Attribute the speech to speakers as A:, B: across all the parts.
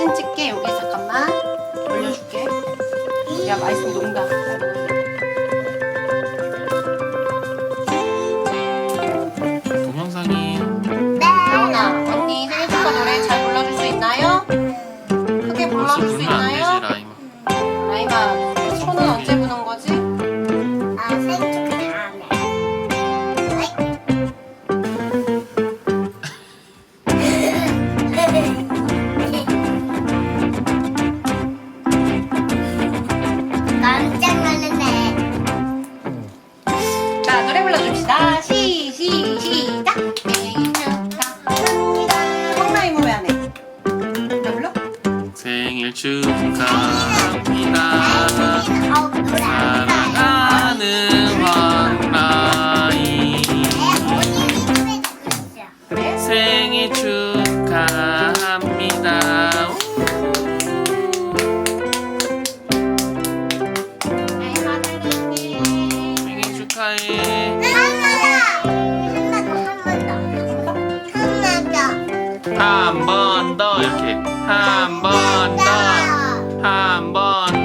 A: 사진 찍게 여기 잠깐만 올려줄게. 야 맛있으면 농다. 노래 불러줍시다. 시, 시, 시작. 생일 축하합니다.
B: 사랑하는
A: 그래?
B: 생일 축하합니다. 생일 축하해 번 더 이렇게. 한 번 더 한 번 더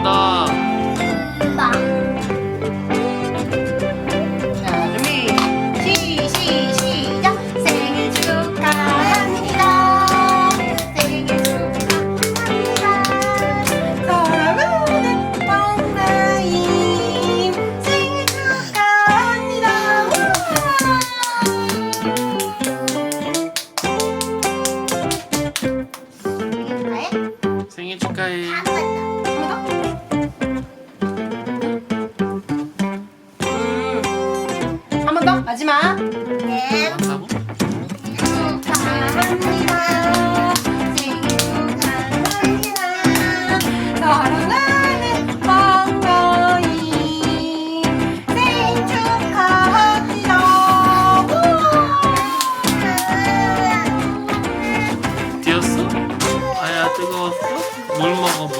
A: 마지막.
B: 한다고?
A: 축하합니다. 생일 축하합니다. 사랑하는 황라임 생일 축하합니다.
B: 뛰었어? 아야 뜨거웠어? 물 먹어 물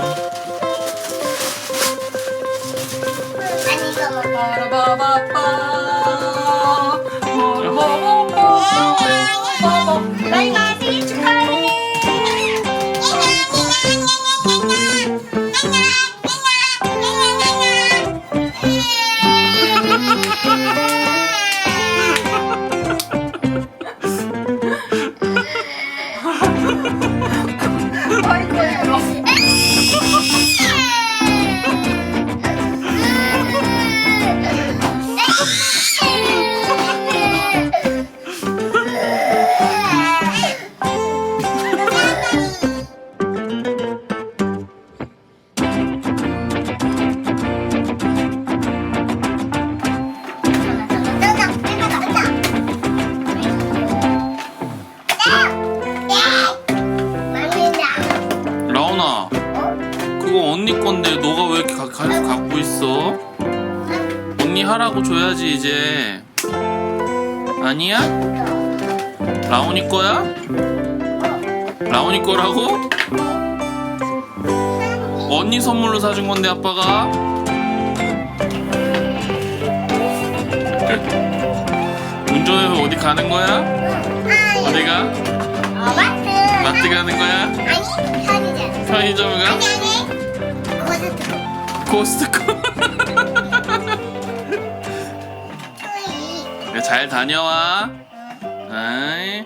A: 바라바바빠 바라바
B: 언니 하라고 줘야지 이제 아니야? 라온이 거야? 라온이 거라고? 언니 선물로 사준 건데 아빠가 운전해서 어디 가는 거야? 어디가? 마트 가는 거야? 편의점 가? 코스트코 네, 잘 다녀와. 아이